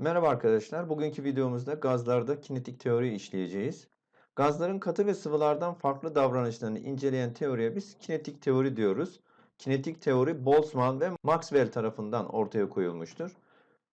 Merhaba arkadaşlar. Bugünkü videomuzda gazlarda kinetik teori işleyeceğiz. Gazların katı ve sıvılardan farklı davranışlarını inceleyen teoriye biz kinetik teori diyoruz. Kinetik teori Boltzmann ve Maxwell tarafından ortaya koyulmuştur.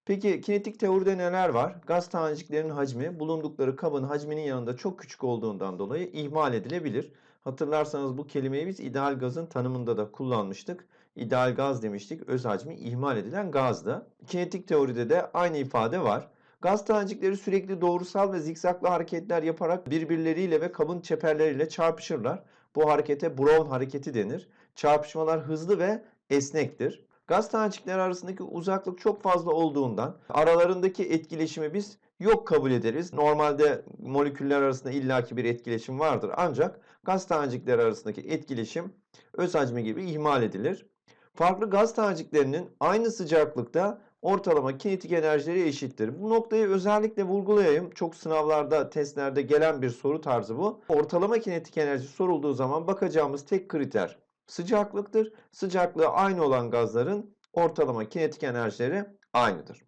Peki kinetik teoride neler var? Gaz taneciklerinin hacmi bulundukları kabın hacminin yanında çok küçük olduğundan dolayı ihmal edilebilir. Hatırlarsanız bu kelimeyi biz ideal gazın tanımında da kullanmıştık. İdeal gaz demiştik. Öz hacmi ihmal edilen gazdı. Kinetik teoride de aynı ifade var. Gaz tanecikleri sürekli doğrusal ve zikzaklı hareketler yaparak birbirleriyle ve kabın çeperleriyle çarpışırlar. Bu harekete Brown hareketi denir. Çarpışmalar hızlı ve esnektir. Gaz tanecikleri arasındaki uzaklık çok fazla olduğundan aralarındaki etkileşimi biz yok kabul ederiz. Normalde moleküller arasında illaki bir etkileşim vardır. Ancak gaz tanecikleri arasındaki etkileşim öz hacmi gibi ihmal edilir. Farklı gaz taneciklerinin aynı sıcaklıkta ortalama kinetik enerjileri eşittir. Bu noktayı özellikle vurgulayayım. Çok sınavlarda, testlerde gelen bir soru tarzı bu. Ortalama kinetik enerji sorulduğu zaman bakacağımız tek kriter sıcaklıktır. Sıcaklığı aynı olan gazların ortalama kinetik enerjileri aynıdır.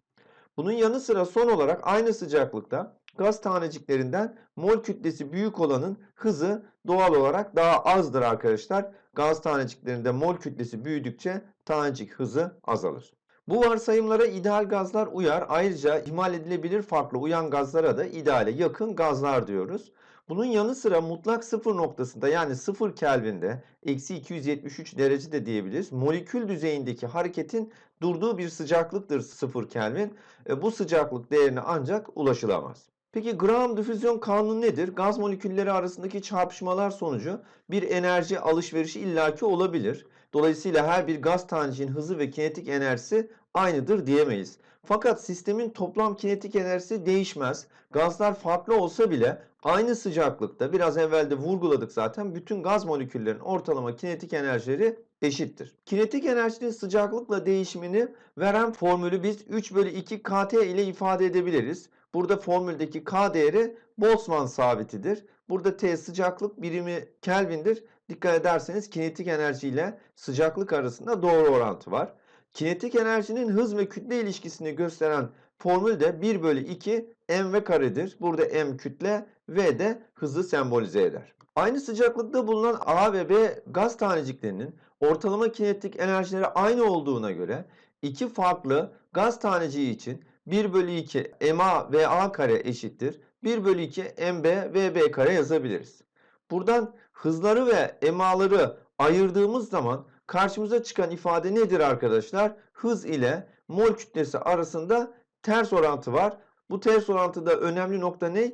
Bunun yanı sıra son olarak aynı sıcaklıkta gaz taneciklerinden mol kütlesi büyük olanın hızı doğal olarak daha azdır arkadaşlar. Gaz taneciklerinde mol kütlesi büyüdükçe tanecik hızı azalır. Bu varsayımlara ideal gazlar uyar. Ayrıca ihmal edilebilir farklı uyan gazlara da ideale yakın gazlar diyoruz. Bunun yanı sıra mutlak sıfır noktasında yani 0 Kelvin'de eksi 273 derece de diyebiliriz. Molekül düzeyindeki hareketin durduğu bir sıcaklıktır 0 Kelvin. E, bu sıcaklık değerine ancak ulaşılamaz. Peki Graham difüzyon kanunu nedir? Gaz molekülleri arasındaki çarpışmalar sonucu bir enerji alışverişi illaki olabilir. Dolayısıyla her bir gaz taneciğin hızı ve kinetik enerjisi aynıdır diyemeyiz. Fakat sistemin toplam kinetik enerjisi değişmez. Gazlar farklı olsa bile aynı sıcaklıkta biraz evvel de vurguladık zaten bütün gaz moleküllerinin ortalama kinetik enerjileri eşittir. Kinetik enerjinin sıcaklıkla değişimini veren formülü biz 3 bölü 2 kt ile ifade edebiliriz. Burada formüldeki K değeri Boltzmann sabitidir. Burada T sıcaklık birimi Kelvin'dir. Dikkat ederseniz kinetik enerji ile sıcaklık arasında doğru orantı var. Kinetik enerjinin hız ve kütle ilişkisini gösteren formül de 1 bölü 2 mv karedir. Burada m kütle, v de hızı sembolize eder. Aynı sıcaklıkta bulunan A ve B gaz taneciklerinin ortalama kinetik enerjileri aynı olduğuna göre iki farklı gaz taneciği için 1 bölü 2 MA VA kare eşittir. 1 bölü 2 MB VB kare yazabiliriz. Buradan hızları ve MA'ları ayırdığımız zaman karşımıza çıkan ifade nedir arkadaşlar? Hız ile mol kütlesi arasında ters orantı var. Bu ters orantıda önemli nokta ne?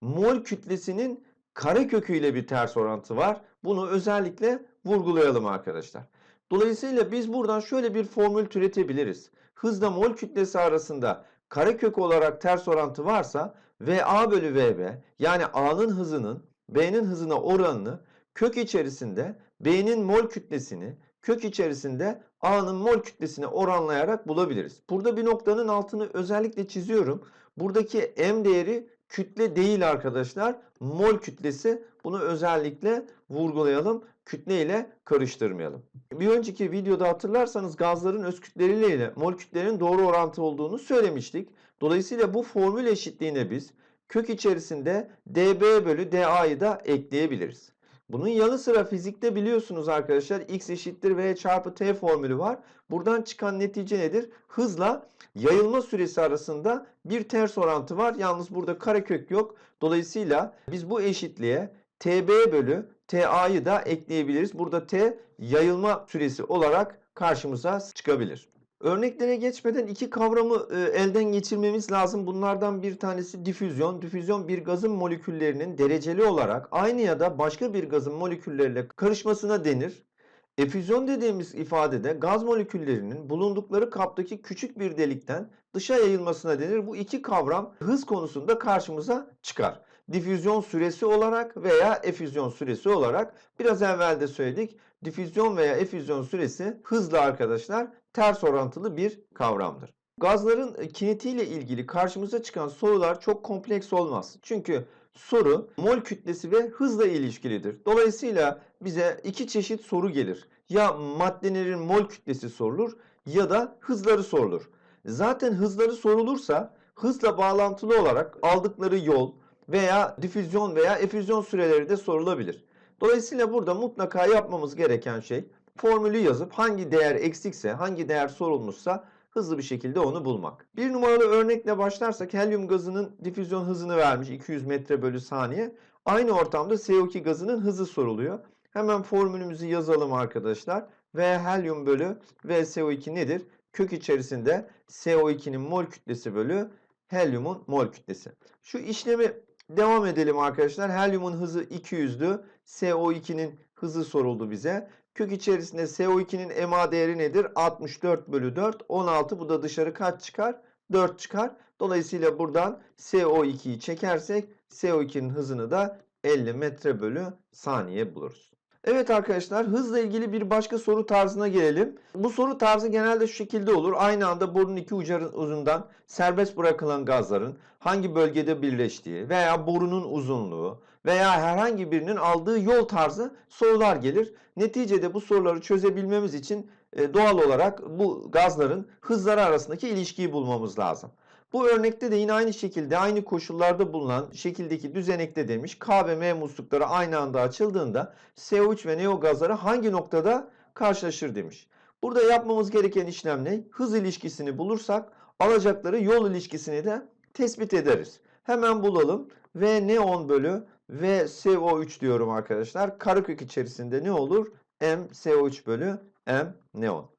Mol kütlesinin karekökü ile bir ters orantı var. Bunu özellikle vurgulayalım arkadaşlar. Dolayısıyla biz buradan şöyle bir formül türetebiliriz. Hızla mol kütlesi arasında karekök olarak ters orantı varsa VA bölü VB yani A'nın hızının B'nin hızına oranını kök içerisinde B'nin mol kütlesini kök içerisinde A'nın mol kütlesine oranlayarak bulabiliriz. Burada bir noktanın altını özellikle çiziyorum. Buradaki M değeri kütle değil arkadaşlar. Mol kütlesi. Bunu özellikle vurgulayalım. Kütle ile karıştırmayalım. Bir önceki videoda hatırlarsanız gazların öz kütleleriyle mol kütlerin doğru orantı olduğunu söylemiştik. Dolayısıyla bu formül eşitliğine biz kök içerisinde dB bölü dA'yı da ekleyebiliriz. Bunun yanı sıra fizikte biliyorsunuz arkadaşlar x eşittir v çarpı t formülü var. Buradan çıkan netice nedir? Hızla yayılma süresi arasında bir ters orantı var. Yalnız burada karekök yok. Dolayısıyla biz bu eşitliğe tb bölü ta'yı da ekleyebiliriz. Burada t yayılma süresi olarak karşımıza çıkabilir. Örneklere geçmeden iki kavramı e, elden geçirmemiz lazım. Bunlardan bir tanesi difüzyon. Difüzyon bir gazın moleküllerinin dereceli olarak aynı ya da başka bir gazın molekülleriyle karışmasına denir. Efüzyon dediğimiz ifadede gaz moleküllerinin bulundukları kaptaki küçük bir delikten dışa yayılmasına denir. Bu iki kavram hız konusunda karşımıza çıkar. Difüzyon süresi olarak veya efüzyon süresi olarak biraz evvel de söyledik. Difüzyon veya efüzyon süresi hızla arkadaşlar ters orantılı bir kavramdır. Gazların kinetiğiyle ilgili karşımıza çıkan sorular çok kompleks olmaz. Çünkü soru mol kütlesi ve hızla ilişkilidir. Dolayısıyla bize iki çeşit soru gelir. Ya maddelerin mol kütlesi sorulur ya da hızları sorulur. Zaten hızları sorulursa hızla bağlantılı olarak aldıkları yol veya difüzyon veya efüzyon süreleri de sorulabilir. Dolayısıyla burada mutlaka yapmamız gereken şey formülü yazıp hangi değer eksikse, hangi değer sorulmuşsa hızlı bir şekilde onu bulmak. Bir numaralı örnekle başlarsak helyum gazının difüzyon hızını vermiş 200 metre bölü saniye. Aynı ortamda CO2 gazının hızı soruluyor. Hemen formülümüzü yazalım arkadaşlar. V helyum bölü V CO2 nedir? Kök içerisinde CO2'nin mol kütlesi bölü helyumun mol kütlesi. Şu işlemi devam edelim arkadaşlar. Helyumun hızı 200'dü. CO2'nin hızı soruldu bize. Kök içerisinde CO2'nin MA değeri nedir? 64 bölü 4. 16 bu da dışarı kaç çıkar? 4 çıkar. Dolayısıyla buradan CO2'yi çekersek CO2'nin hızını da 50 metre bölü saniye buluruz. Evet arkadaşlar hızla ilgili bir başka soru tarzına gelelim. Bu soru tarzı genelde şu şekilde olur. Aynı anda borunun iki ucundan serbest bırakılan gazların hangi bölgede birleştiği veya borunun uzunluğu veya herhangi birinin aldığı yol tarzı sorular gelir. Neticede bu soruları çözebilmemiz için e, doğal olarak bu gazların hızları arasındaki ilişkiyi bulmamız lazım. Bu örnekte de yine aynı şekilde aynı koşullarda bulunan şekildeki düzenekte demiş K ve M muslukları aynı anda açıldığında CO3 ve NO gazları hangi noktada karşılaşır demiş. Burada yapmamız gereken işlem ne? Hız ilişkisini bulursak alacakları yol ilişkisini de tespit ederiz. Hemen bulalım. V neon bölü V CO3 diyorum arkadaşlar. Karekök içerisinde ne olur? M CO3 bölü M neon.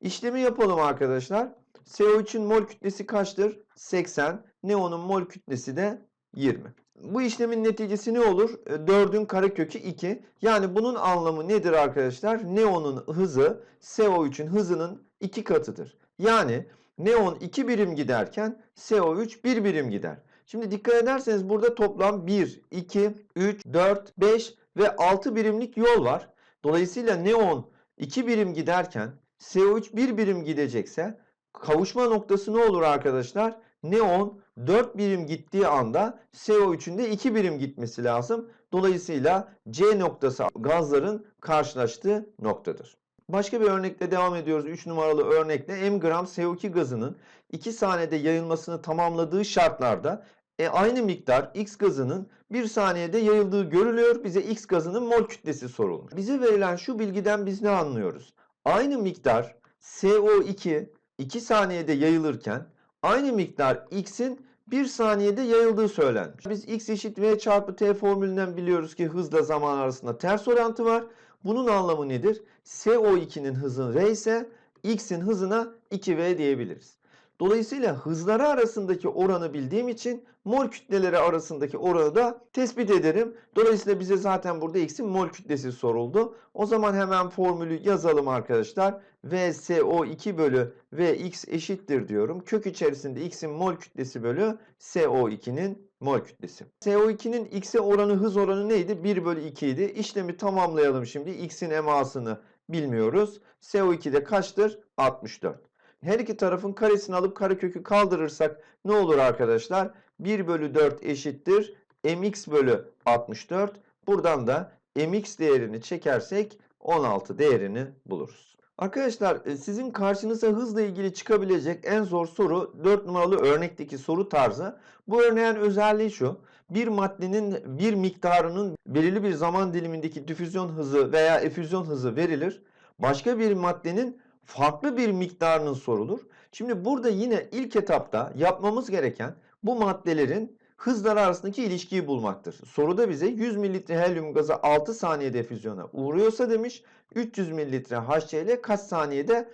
İşlemi yapalım arkadaşlar. CO3'ün mol kütlesi kaçtır? 80. Neonun mol kütlesi de 20. Bu işlemin neticesi ne olur? 4'ün karekökü 2. Yani bunun anlamı nedir arkadaşlar? Neonun hızı CO3'ün hızının 2 katıdır. Yani neon 2 birim giderken CO3 1 birim gider. Şimdi dikkat ederseniz burada toplam 1, 2, 3, 4, 5 ve 6 birimlik yol var. Dolayısıyla neon 2 birim giderken CO3 1 birim gidecekse kavuşma noktası ne olur arkadaşlar? Neon 4 birim gittiği anda CO3'ün de 2 birim gitmesi lazım. Dolayısıyla C noktası gazların karşılaştığı noktadır. Başka bir örnekle devam ediyoruz. 3 numaralı örnekle M gram CO2 gazının 2 saniyede yayılmasını tamamladığı şartlarda e, aynı miktar X gazının 1 saniyede yayıldığı görülüyor. Bize X gazının mol kütlesi sorulmuş. Bize verilen şu bilgiden biz ne anlıyoruz? Aynı miktar CO2 2 saniyede yayılırken aynı miktar X'in 1 saniyede yayıldığı söylenmiş. Biz X eşit V çarpı T formülünden biliyoruz ki hızla zaman arasında ters orantı var. Bunun anlamı nedir? CO2'nin hızı R ise X'in hızına 2V diyebiliriz. Dolayısıyla hızları arasındaki oranı bildiğim için mol kütleleri arasındaki oranı da tespit ederim. Dolayısıyla bize zaten burada x'in mol kütlesi soruldu. O zaman hemen formülü yazalım arkadaşlar. VSO2 bölü Vx eşittir diyorum. Kök içerisinde x'in mol kütlesi bölü SO2'nin mol kütlesi. SO2'nin x'e oranı hız oranı neydi? 1 bölü 2 idi. İşlemi tamamlayalım şimdi. x'in emasını bilmiyoruz. SO2 de kaçtır? 64. Her iki tarafın karesini alıp karekökü kaldırırsak ne olur arkadaşlar? 1 bölü 4 eşittir. mx bölü 64. Buradan da mx değerini çekersek 16 değerini buluruz. Arkadaşlar e, sizin karşınıza hızla ilgili çıkabilecek en zor soru 4 numaralı örnekteki soru tarzı. Bu örneğin özelliği şu. Bir maddenin bir miktarının belirli bir zaman dilimindeki difüzyon hızı veya efüzyon hızı verilir. Başka bir maddenin farklı bir miktarının sorulur. Şimdi burada yine ilk etapta yapmamız gereken bu maddelerin hızları arasındaki ilişkiyi bulmaktır. Soruda bize 100 mililitre helyum gazı 6 saniyede efüzyona uğruyorsa demiş 300 mililitre HCl kaç saniyede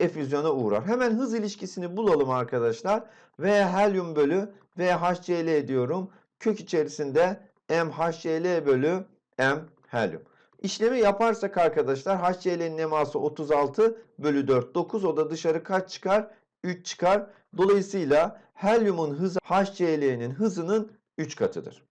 efüzyona uğrar. Hemen hız ilişkisini bulalım arkadaşlar. V helyum bölü V HCl diyorum. Kök içerisinde M HCl bölü M helyum. İşlemi yaparsak arkadaşlar HCl'nin eması 36 bölü 4 9 o da dışarı kaç çıkar? 3 çıkar. Dolayısıyla helyumun hızı HCl'nin hızının 3 katıdır.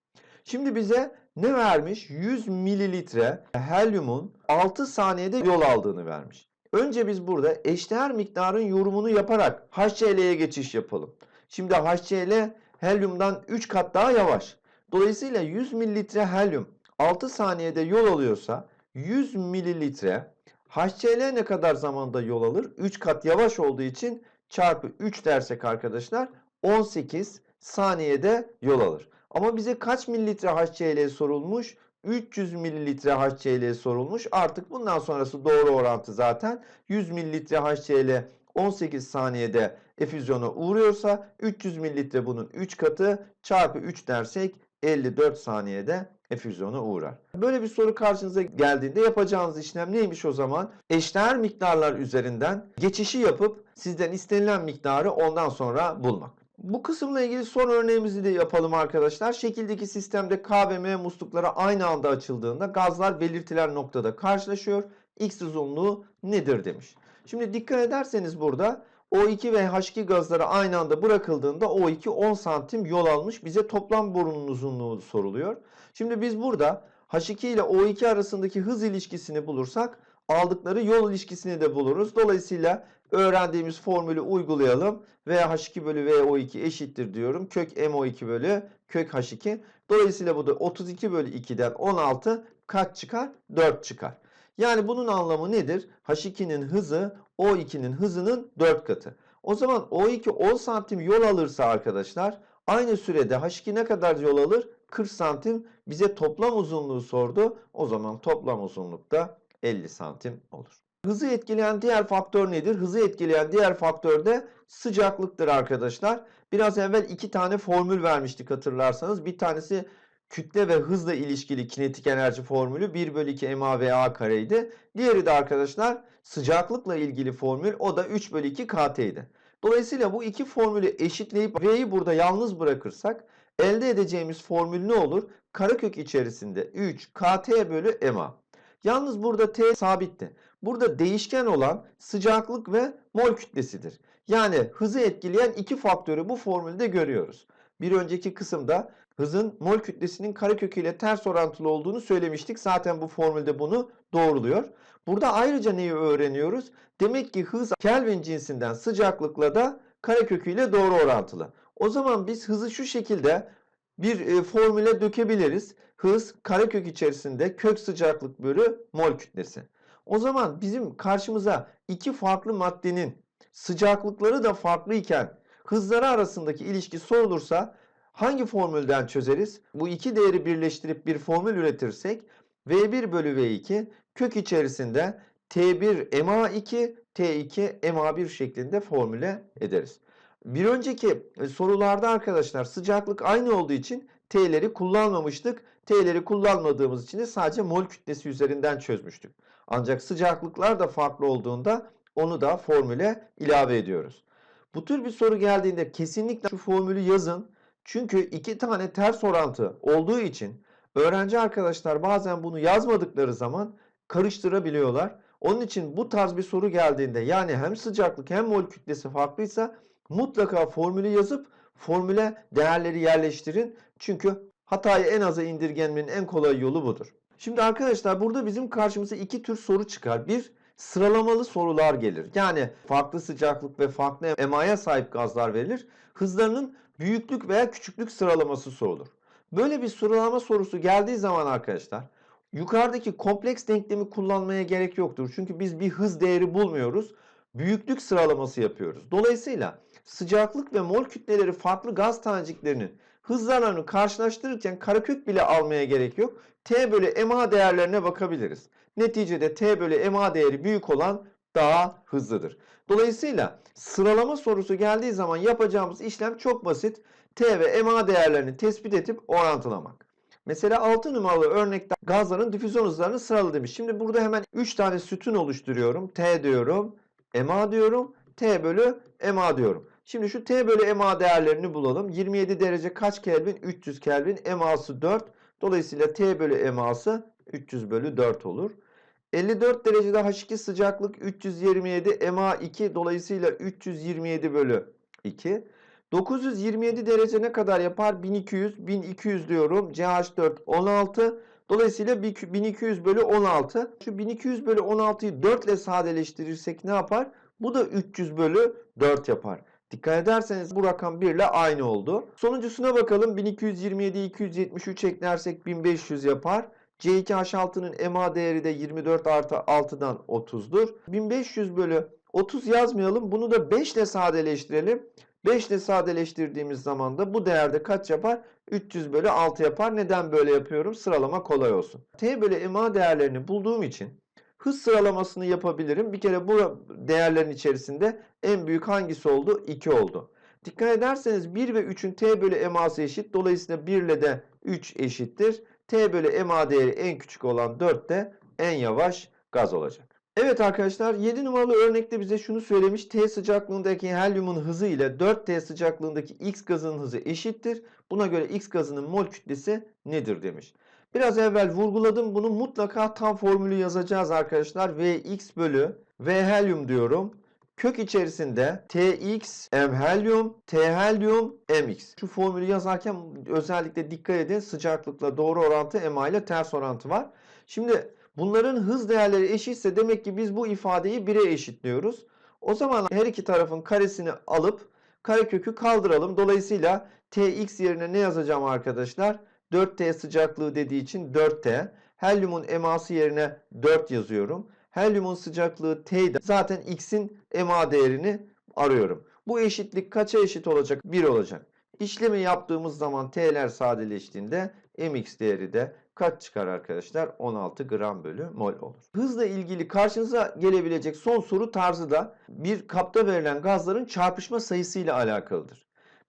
Şimdi bize ne vermiş? 100 mililitre helyumun 6 saniyede yol aldığını vermiş. Önce biz burada eşdeğer miktarın yorumunu yaparak HCl'ye geçiş yapalım. Şimdi HCl helyumdan 3 kat daha yavaş. Dolayısıyla 100 mililitre helyum 6 saniyede yol alıyorsa 100 mililitre HCl ne kadar zamanda yol alır? 3 kat yavaş olduğu için çarpı 3 dersek arkadaşlar 18 saniyede yol alır. Ama bize kaç mililitre HCl sorulmuş? 300 mililitre HCl sorulmuş. Artık bundan sonrası doğru orantı zaten. 100 mililitre HCl 18 saniyede efüzyona uğruyorsa 300 mililitre bunun 3 katı çarpı 3 dersek 54 saniyede efüzyona uğrar. Böyle bir soru karşınıza geldiğinde yapacağınız işlem neymiş o zaman? Eşdeğer miktarlar üzerinden geçişi yapıp sizden istenilen miktarı ondan sonra bulmak. Bu kısımla ilgili son örneğimizi de yapalım arkadaşlar. Şekildeki sistemde K ve M muslukları aynı anda açıldığında gazlar belirtilen noktada karşılaşıyor. X uzunluğu nedir demiş. Şimdi dikkat ederseniz burada O2 ve H2 gazları aynı anda bırakıldığında O2 10 santim yol almış. Bize toplam borunun uzunluğu soruluyor. Şimdi biz burada H2 ile O2 arasındaki hız ilişkisini bulursak aldıkları yol ilişkisini de buluruz. Dolayısıyla öğrendiğimiz formülü uygulayalım. V H2 bölü VO2 eşittir diyorum. Kök MO2 bölü kök H2. Dolayısıyla bu da 32 bölü 2'den 16 kaç çıkar? 4 çıkar. Yani bunun anlamı nedir? H2'nin hızı O2'nin hızının 4 katı. O zaman O2 10 santim yol alırsa arkadaşlar aynı sürede H2 ne kadar yol alır? 40 santim. Bize toplam uzunluğu sordu. O zaman toplam uzunluk da 50 santim olur. Hızı etkileyen diğer faktör nedir? Hızı etkileyen diğer faktör de sıcaklıktır arkadaşlar. Biraz evvel iki tane formül vermiştik hatırlarsanız. Bir tanesi kütle ve hızla ilişkili kinetik enerji formülü 1 bölü 2 ma ve a kareydi. Diğeri de arkadaşlar sıcaklıkla ilgili formül o da 3 bölü 2 kt'ydi. Dolayısıyla bu iki formülü eşitleyip v'yi burada yalnız bırakırsak elde edeceğimiz formül ne olur? Karekök içerisinde 3 kt bölü ma. Yalnız burada t sabitti. Burada değişken olan sıcaklık ve mol kütlesidir. Yani hızı etkileyen iki faktörü bu formülde görüyoruz. Bir önceki kısımda hızın mol kütlesinin karekökü ile ters orantılı olduğunu söylemiştik. Zaten bu formülde bunu doğruluyor. Burada ayrıca neyi öğreniyoruz? Demek ki hız Kelvin cinsinden sıcaklıkla da karekökü ile doğru orantılı. O zaman biz hızı şu şekilde bir e, formüle dökebiliriz. Hız karekök içerisinde kök sıcaklık bölü mol kütlesi. O zaman bizim karşımıza iki farklı maddenin sıcaklıkları da farklı iken hızları arasındaki ilişki sorulursa hangi formülden çözeriz? Bu iki değeri birleştirip bir formül üretirsek V1 bölü V2 kök içerisinde T1 MA2 T2 MA1 şeklinde formüle ederiz. Bir önceki e, sorularda arkadaşlar sıcaklık aynı olduğu için T'leri kullanmamıştık. T'leri kullanmadığımız için de sadece mol kütlesi üzerinden çözmüştük. Ancak sıcaklıklar da farklı olduğunda onu da formüle ilave ediyoruz. Bu tür bir soru geldiğinde kesinlikle şu formülü yazın. Çünkü iki tane ters orantı olduğu için öğrenci arkadaşlar bazen bunu yazmadıkları zaman karıştırabiliyorlar. Onun için bu tarz bir soru geldiğinde yani hem sıcaklık hem mol kütlesi farklıysa mutlaka formülü yazıp formüle değerleri yerleştirin. Çünkü hatayı en aza indirgemenin en kolay yolu budur. Şimdi arkadaşlar burada bizim karşımıza iki tür soru çıkar. Bir sıralamalı sorular gelir. Yani farklı sıcaklık ve farklı emaya sahip gazlar verilir. Hızlarının büyüklük veya küçüklük sıralaması sorulur. Böyle bir sıralama sorusu geldiği zaman arkadaşlar yukarıdaki kompleks denklemi kullanmaya gerek yoktur. Çünkü biz bir hız değeri bulmuyoruz. Büyüklük sıralaması yapıyoruz. Dolayısıyla sıcaklık ve mol kütleleri farklı gaz taneciklerinin hızlarını karşılaştırırken karekök bile almaya gerek yok. T bölü MA değerlerine bakabiliriz. Neticede T bölü MA değeri büyük olan daha hızlıdır. Dolayısıyla sıralama sorusu geldiği zaman yapacağımız işlem çok basit. T ve MA değerlerini tespit edip orantılamak. Mesela 6 numaralı örnekte gazların difüzyon hızlarını sırala demiş. Şimdi burada hemen 3 tane sütun oluşturuyorum. T diyorum, MA diyorum, T bölü MA diyorum. Şimdi şu T bölü MA değerlerini bulalım. 27 derece kaç Kelvin? 300 Kelvin. MA'sı 4. Dolayısıyla T bölü MA'sı 300 bölü 4 olur. 54 derecede H2 sıcaklık 327 MA2 dolayısıyla 327 bölü 2. 927 derece ne kadar yapar? 1200. 1200 diyorum. CH4 16. Dolayısıyla 1200 bölü 16. Şu 1200 bölü 16'yı 4 ile sadeleştirirsek ne yapar? Bu da 300 bölü 4 yapar. Dikkat ederseniz bu rakam 1 ile aynı oldu. Sonuncusuna bakalım. 1227 273 eklersek 1500 yapar. C2H6'nın MA değeri de 24 artı 6'dan 30'dur. 1500 bölü 30 yazmayalım. Bunu da 5 ile sadeleştirelim. 5 ile sadeleştirdiğimiz zaman da bu değerde kaç yapar? 300 bölü 6 yapar. Neden böyle yapıyorum? Sıralama kolay olsun. T bölü MA değerlerini bulduğum için hız sıralamasını yapabilirim. Bir kere bu değerlerin içerisinde en büyük hangisi oldu? 2 oldu. Dikkat ederseniz 1 ve 3'ün T bölü MA'sı eşit. Dolayısıyla 1 ile de 3 eşittir. T bölü MA değeri en küçük olan 4 de en yavaş gaz olacak. Evet arkadaşlar 7 numaralı örnekte bize şunu söylemiş. T sıcaklığındaki helyumun hızı ile 4T sıcaklığındaki X gazının hızı eşittir. Buna göre X gazının mol kütlesi nedir demiş. Biraz evvel vurguladım. Bunu mutlaka tam formülü yazacağız arkadaşlar. Vx bölü V helyum diyorum. Kök içerisinde Tx m helyum, T helyum, mx. Şu formülü yazarken özellikle dikkat edin sıcaklıkla doğru orantı MA ile ters orantı var. Şimdi bunların hız değerleri eşitse demek ki biz bu ifadeyi 1'e eşitliyoruz. O zaman her iki tarafın karesini alıp karekökü kaldıralım. Dolayısıyla Tx yerine ne yazacağım arkadaşlar? 4T sıcaklığı dediği için 4T. Helyumun eması yerine 4 yazıyorum. Helyumun sıcaklığı T'de. Zaten X'in ema değerini arıyorum. Bu eşitlik kaça eşit olacak? 1 olacak. İşlemi yaptığımız zaman T'ler sadeleştiğinde mx değeri de kaç çıkar arkadaşlar? 16 gram bölü mol olur. Hızla ilgili karşınıza gelebilecek son soru tarzı da bir kapta verilen gazların çarpışma sayısı ile alakalıdır.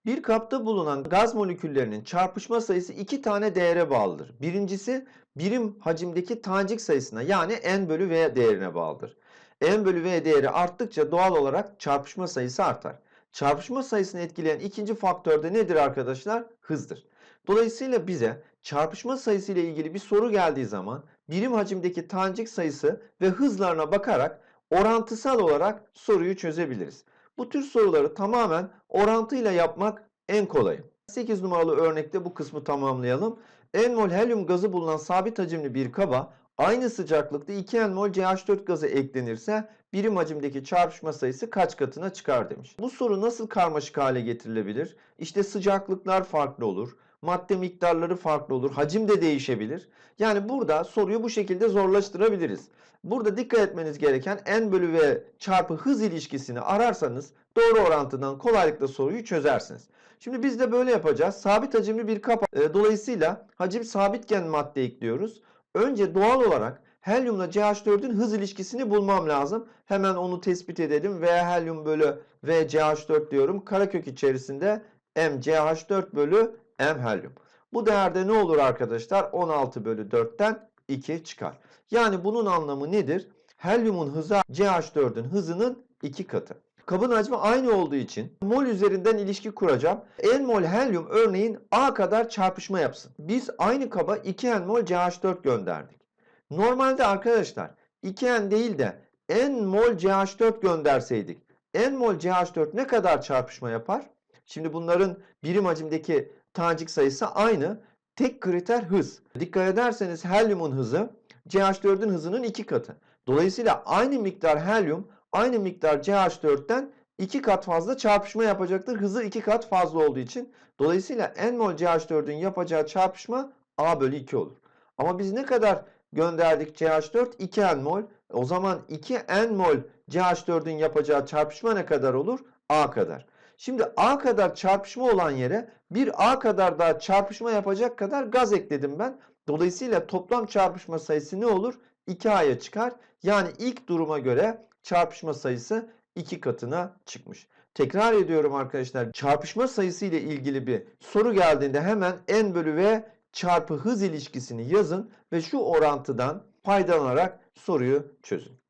Bir kapta bulunan gaz moleküllerinin çarpışma sayısı iki tane değere bağlıdır. Birincisi birim hacimdeki tanecik sayısına yani n bölü v değerine bağlıdır. n bölü v değeri arttıkça doğal olarak çarpışma sayısı artar. Çarpışma sayısını etkileyen ikinci faktör de nedir arkadaşlar? Hızdır. Dolayısıyla bize çarpışma sayısı ile ilgili bir soru geldiği zaman birim hacimdeki tanecik sayısı ve hızlarına bakarak orantısal olarak soruyu çözebiliriz. Bu tür soruları tamamen orantıyla yapmak en kolayı. 8 numaralı örnekte bu kısmı tamamlayalım. N mol helyum gazı bulunan sabit hacimli bir kaba aynı sıcaklıkta 2 N mol CH4 gazı eklenirse birim hacimdeki çarpışma sayısı kaç katına çıkar demiş. Bu soru nasıl karmaşık hale getirilebilir? İşte sıcaklıklar farklı olur. Madde miktarları farklı olur. Hacim de değişebilir. Yani burada soruyu bu şekilde zorlaştırabiliriz. Burada dikkat etmeniz gereken n bölü v çarpı hız ilişkisini ararsanız doğru orantıdan kolaylıkla soruyu çözersiniz. Şimdi biz de böyle yapacağız. Sabit hacimli bir kap. E, dolayısıyla hacim sabitken madde ekliyoruz. Önce doğal olarak helyumla CH4'ün hız ilişkisini bulmam lazım. Hemen onu tespit edelim. V helyum bölü V CH4 diyorum. Karekök içerisinde M CH4 bölü M helyum. Bu değerde ne olur arkadaşlar? 16 bölü 4'ten 2 çıkar. Yani bunun anlamı nedir? Helyumun hızı CH4'ün hızının 2 katı. Kabın hacmi aynı olduğu için mol üzerinden ilişki kuracağım. N mol helyum örneğin A kadar çarpışma yapsın. Biz aynı kaba 2 N mol CH4 gönderdik. Normalde arkadaşlar 2 N değil de N mol CH4 gönderseydik N mol CH4 ne kadar çarpışma yapar? Şimdi bunların birim hacimdeki tanecik sayısı aynı. Tek kriter hız. Dikkat ederseniz helyumun hızı CH4'ün hızının 2 katı. Dolayısıyla aynı miktar helyum aynı miktar CH4'ten 2 kat fazla çarpışma yapacaktır. Hızı 2 kat fazla olduğu için. Dolayısıyla N mol CH4'ün yapacağı çarpışma A bölü 2 olur. Ama biz ne kadar gönderdik CH4? 2 N mol. O zaman 2 N mol CH4'ün yapacağı çarpışma ne kadar olur? A kadar. Şimdi A kadar çarpışma olan yere bir A kadar daha çarpışma yapacak kadar gaz ekledim ben. Dolayısıyla toplam çarpışma sayısı ne olur? 2A'ya çıkar. Yani ilk duruma göre çarpışma sayısı 2 katına çıkmış. Tekrar ediyorum arkadaşlar. Çarpışma sayısı ile ilgili bir soru geldiğinde hemen n bölü v çarpı hız ilişkisini yazın ve şu orantıdan faydalanarak soruyu çözün.